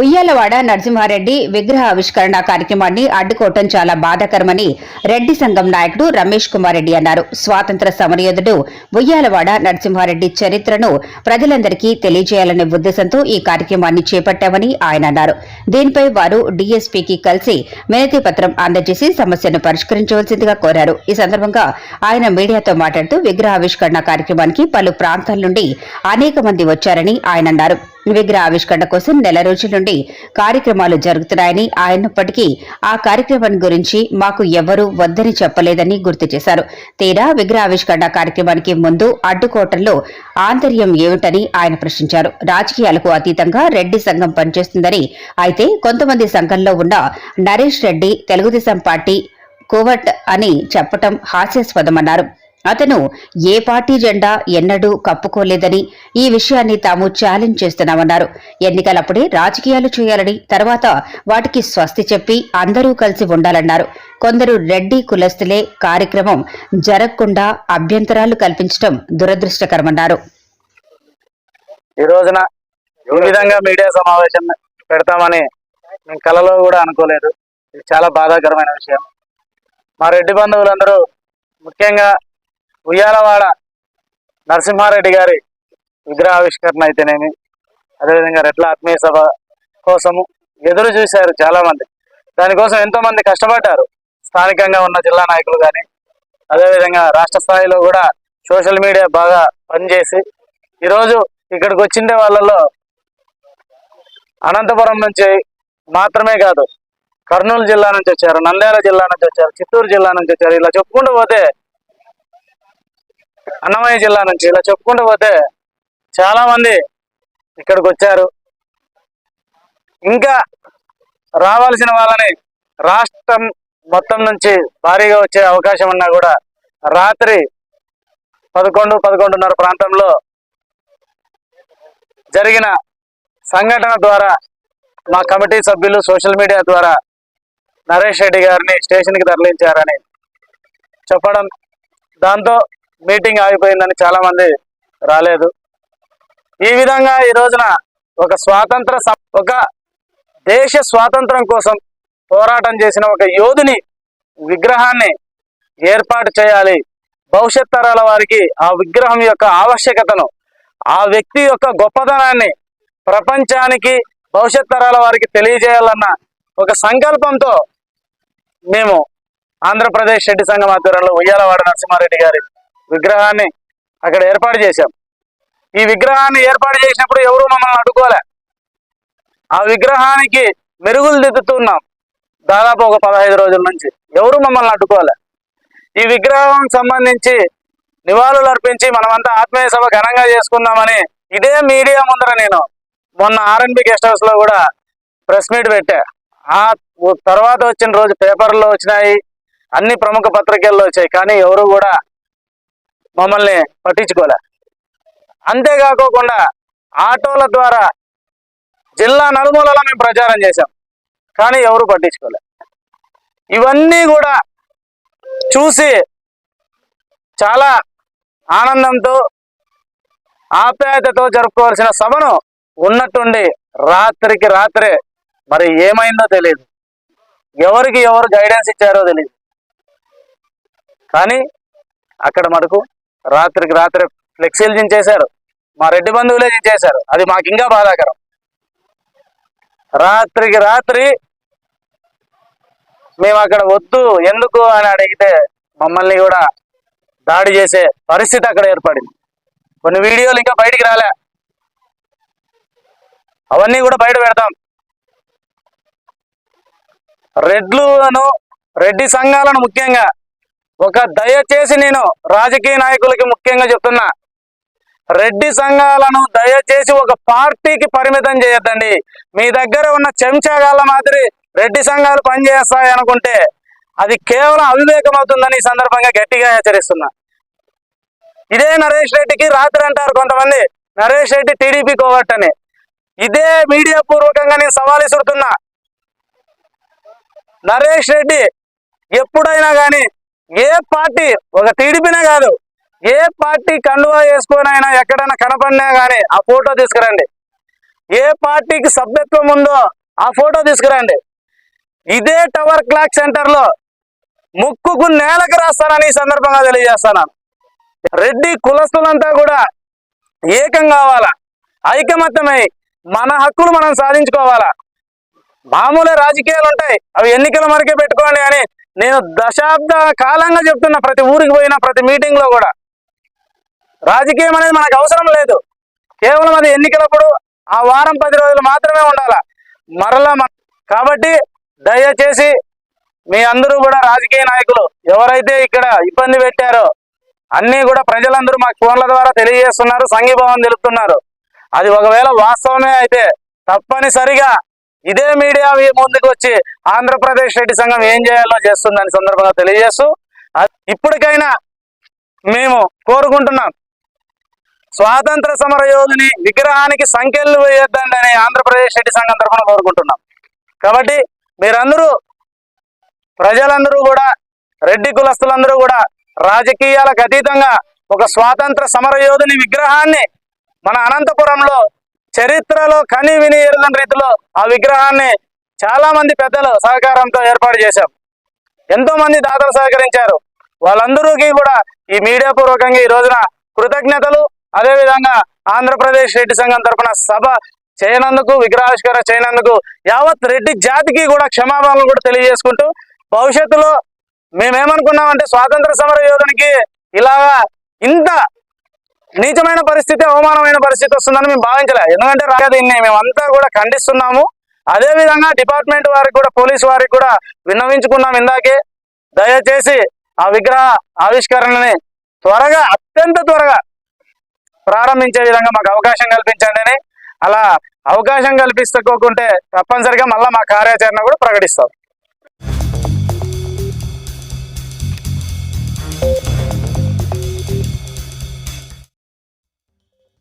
ఉయ్యాలవాడ నరసింహారెడ్డి విగ్రహ ఆవిష్కరణ కార్యక్రమాన్ని అడ్డుకోవటం చాలా బాధాకరమని రెడ్డి సంఘం నాయకుడు రమేష్ కుమార్ రెడ్డి అన్నారు. స్వాతంత్ర సమరయోధుడు ఉయ్యాలవాడ నరసింహారెడ్డి చరిత్రను ప్రజలందరికీ తెలియజేయాలనే ఉద్దేశంతో ఈ కార్యక్రమాన్ని చేపట్టామని ఆయన అన్నారు. దీనిపై వారు డీఎస్పీకి కలిసి వినతి పత్రం అందజేసి సమస్యను పరిష్కరించవలసిందిగా కోరారు. ఈ సందర్భంగా ఆయన మీడియాతో మాట్లాడుతూ విగ్రహావిష్కరణ కార్యక్రమానికి పలు ప్రాంతాల నుండి అనేక మంది వచ్చారని ఆయన అన్నారు. విగ్రహ ఆవిష్కరణ కోసం నెల రోజుల నుండి కార్యక్రమాలు జరుగుతున్నాయని ఆయనప్పటికీ ఆ కార్యక్రమం గురించి మాకు ఎవ్వరూ వద్దని చెప్పలేదని గుర్తు చేశారు. తీరా విగ్రహ ఆవిష్కరణ కార్యక్రమానికి ముందు అడ్డుకోవటంలో ఆంతర్యం ఏమిటని ఆయన ప్రశ్నించారు. రాజకీయాలకు అతీతంగా రెడ్డి సంఘం పనిచేస్తుందని అయితే కొంతమంది సంఘంలో ఉన్న నరేష్ రెడ్డి తెలుగుదేశం పార్టీ కోవట్ అని చెప్పటం హాస్యాస్పదమన్నారు. అతను ఏ పార్టీ జెండా ఎన్నడూ కప్పుకోలేదని ఈ విషయాన్ని తాము ఛాలెంజ్ చేస్తున్నామన్నారు. ఎన్నికలప్పుడే రాజకీయాలు చేయాలని తర్వాత వాటికి స్వస్తి చెప్పి అందరూ కలిసి ఉండాలన్నారు. కొందరు రెడ్డి కులస్తులే కార్యక్రమం జరగకుండా అభ్యంతరాలు కల్పించడం దురదృష్టకరమన్నారు. ఈ రోజున ఈ విధంగా మీడియా సమావేశం పెడతామని మేము కలలో కూడా అనుకోలేదు. ఇది చాలా బాధాకరమైన విషయం. మా రెడ్డి బంధువులందరూ ముఖ్యంగా ఉయ్యాలవాడ నరసింహారెడ్డి గారి విగ్రహావిష్కరణ అయితేనేమి? అదేవిధంగా రెట్ల ఆత్మీయ సభ కోసము ఎదురు చూశారు చాలామంది. దానికోసం ఎంతోమంది కష్టపడ్డారు. స్థానికంగా ఉన్న జిల్లా నాయకులు కానీ అదేవిధంగా రాష్ట్ర స్థాయిలో కూడా సోషల్ మీడియా బాగా పనిచేసి ఈరోజు ఇక్కడికి వచ్చిండే వాళ్ళలో అనంతపురం నుంచి మాత్రమే కాదు కర్నూలు జిల్లా నుంచి వచ్చారు నంద్యాల జిల్లా నుంచి వచ్చారు చిత్తూరు జిల్లా నుంచి వచ్చారు ఇలా చెప్పుకుంటూ పోతే అన్నమయ్య జిల్లా నుంచి ఇలా చెప్పుకుంటూ పోతే చాలా మంది ఇక్కడికి వచ్చారు. ఇంకా రావాల్సిన వాళ్ళని రాష్ట్రం మొత్తం నుంచి భారీగా వచ్చే అవకాశం ఉన్నా కూడా రాత్రి పదకొండు పదకొండున్నర ప్రాంతంలో జరిగిన సంఘటన ద్వారా మా కమిటీ సభ్యులు సోషల్ మీడియా ద్వారా నరేష్ రెడ్డి గారిని స్టేషన్కి తరలించారని చెప్పడం. దాంతో మీటింగ్ ఆగిపోయిందని చాలా మంది రాలేదు. ఈ విధంగా ఈ రోజున ఒక స్వాతంత్ర ఒక దేశ స్వాతంత్రం కోసం పోరాటం చేసిన ఒక యోధుని విగ్రహాన్ని ఏర్పాటు చేయాలి. భవిష్యత్ తరాల వారికి ఆ విగ్రహం యొక్క ఆవశ్యకతను ఆ వ్యక్తి యొక్క గొప్పతనాన్ని ప్రపంచానికి భవిష్యత్ తరాల వారికి తెలియజేయాలన్న ఒక సంకల్పంతో మేము ఆంధ్రప్రదేశ్ రెడ్డి సంఘం ఆధ్వర్యంలో ఉయ్యాలవాడ నరసింహారెడ్డి గారి విగ్రహాన్ని అక్కడ ఏర్పాటు చేశాం. ఈ విగ్రహాన్ని ఏర్పాటు చేసినప్పుడు ఎవరు మమ్మల్ని అడ్డుకోలే. ఆ విగ్రహానికి మెరుగులు దిద్దుతున్నాం. దాదాపు ఒక పదహైదు రోజుల నుంచి ఎవరు మమ్మల్ని అడ్డుకోలే. ఈ విగ్రహం సంబంధించి నివాళులు అర్పించి మనమంతా ఆత్మీయ సభ ఘనంగా చేసుకుందామని ఇదే మీడియా ముందర నేను మొన్న ఆర్ఎన్బి గెస్ట్ హౌస్లో కూడా ప్రెస్ మీట్ పెట్టా. ఆ తర్వాత వచ్చిన రోజు పేపర్లో వచ్చినాయి అన్ని ప్రముఖ పత్రికల్లో వచ్చాయి కానీ ఎవరు కూడా మమ్మల్ని పట్టించుకోలే. అంతేకాకోకుండా ఆటోల ద్వారా జిల్లా నలుమూలలో మేము ప్రచారం చేశాం. కానీ ఎవరు పట్టించుకోలే. ఇవన్నీ కూడా చూసి చాలా ఆనందంతో ఆప్యాయతతో జరుపుకోవాల్సిన సభను ఉన్నట్టుండి రాత్రికి రాత్రే మరి ఏమైందో తెలియదు ఎవరికి ఎవరు గైడెన్స్ ఇచ్చారో తెలియదు కానీ అక్కడ మటుకు రాత్రికి రాత్రి ఫ్లెక్సీలు దించేశారు మా రెడ్డి బంధువులే దించేశారు అది మాకు ఇంకా బాధాకరం. రాత్రికి రాత్రి మేము అక్కడ వద్దు ఎందుకు అని అడిగితే మమ్మల్ని కూడా దాడి చేసే పరిస్థితి అక్కడ ఏర్పడింది. కొన్ని వీడియోలు ఇంకా బయటికి రాలే. అవన్నీ కూడా బయట పెడతాం. రెడ్లను రెడ్డి సంఘాలను ముఖ్యంగా ఒక దయచేసి నేను రాజకీయ నాయకులకి ముఖ్యంగా చెప్తున్నా. రెడ్డి సంఘాలను దయచేసి ఒక పార్టీకి పరిమితం చేయొద్దండి. మీ దగ్గర ఉన్న చెంచాగాళ్ళ మాదిరి రెడ్డి సంఘాలు పనిచేస్తాయి అనుకుంటే అది కేవలం అవివేకం అవుతుందని ఈ సందర్భంగా గట్టిగా హెచ్చరిస్తున్నా. ఇదే నరేష్ రెడ్డికి రాత్రి అంటారు కొంతమంది. నరేష్ రెడ్డి టీడీపీ కోవట్ అని ఇదే మీడియా పూర్వకంగా నేను సవాల్ ఇసురుతున్నా నరేష్ రెడ్డి ఎప్పుడైనా కానీ ఏ పార్టీ ఒక టీడీపీనే కాదు ఏ పార్టీ కండువా వేసుకొని అయినా ఎక్కడైనా కనపడినా కానీ ఆ ఫోటో తీసుకురండి. ఏ పార్టీకి సభ్యత్వం ఉందో ఆ ఫోటో తీసుకురండి. ఇదే టవర్ క్లాక్ సెంటర్లో ముక్కుకు నేలకు రాస్తానని ఈ సందర్భంగా తెలియజేస్తాను రెడ్డి కులస్తులంతా కూడా ఏకం కావాలా? ఐకమత్యమై మన హక్కులు మనం సాధించుకోవాలా? మామూలు రాజకీయాలు ఉంటాయి అవి ఎన్నికల మరకే పెట్టుకోండి అని నేను దశాబ్ద కాలంగా చెప్తున్నా ప్రతి ఊరికి పోయినా ప్రతి మీటింగ్లో కూడా. రాజకీయం అనేది మనకు అవసరం లేదు. కేవలం అది ఎన్నికలప్పుడు ఆ వారం పది రోజులు మాత్రమే ఉండాల? మరలా కాబట్టి దయచేసి మీ అందరూ కూడా రాజకీయ నాయకులు ఎవరైతే ఇక్కడ ఇబ్బంది పెట్టారో అన్నీ కూడా ప్రజలందరూ మాకు ఫోన్ల ద్వారా తెలియజేస్తున్నారు సంఘీభావం తెలుపుతున్నారు. అది ఒకవేళ వాస్తవమే అయితే తప్పనిసరిగా ఇదే మీడియా ముందుకు వచ్చి ఆంధ్రప్రదేశ్ రెడ్డి సంఘం ఏం చేయాలో చేస్తుందని సందర్భంగా తెలియజేస్తూ ఇప్పటికైనా మేము కోరుకుంటున్నాం. స్వాతంత్ర సమర యోధుని విగ్రహానికి సంఖ్యలు వేయొద్దండి అని ఆంధ్రప్రదేశ్ రెడ్డి సంఘం తరఫున కోరుకుంటున్నాం. కాబట్టి మీరందరూ ప్రజలందరూ కూడా రెడ్డి కులస్తులందరూ కూడా రాజకీయాలకు అతీతంగా ఒక స్వాతంత్ర సమర యోధుని విగ్రహాన్ని మన అనంతపురంలో చరిత్రలో కని విని ఎరుగని రీతిలో ఆ విగ్రహాన్ని చాలా మంది పెద్దలు సహకారంతో ఏర్పాటు చేశాం. ఎంతో మంది దాతలు సహకరించారు. వాళ్ళందరికీ కూడా ఈ మీడియా పూర్వకంగా ఈ రోజున కృతజ్ఞతలు. అదేవిధంగా ఆంధ్రప్రదేశ్ రెడ్డి సంఘం తరఫున సభ చేయనందుకు విగ్రహావిష్కరణ చేయనందుకు యావత్ రెడ్డి జాతికి కూడా క్షమాపణలు కూడా తెలియజేసుకుంటూ భవిష్యత్తులో మేమేమనుకున్నామంటే స్వాతంత్ర సమర యోధునికి ఇలాగా ఇంత నీచమైన పరిస్థితి అవమానమైన పరిస్థితి వస్తుందని మేము భావించలే. ఎందుకంటే రాగా దీన్ని మేమంతా కూడా ఖండిస్తున్నాము. అదే విధంగా డిపార్ట్మెంట్ వారికి కూడా పోలీస్ వారికి కూడా విన్నవించుకున్నాం ఇందాకే. దయచేసి ఆ విగ్రహ ఆవిష్కరణని త్వరగా అత్యంత త్వరగా ప్రారంభించే విధంగా మాకు అవకాశం కల్పించండి అని అలా అవకాశం కల్పిస్తకోకుంటే తప్పనిసరిగా మళ్ళీ మా కార్యాచరణ కూడా ప్రకటిస్తాం.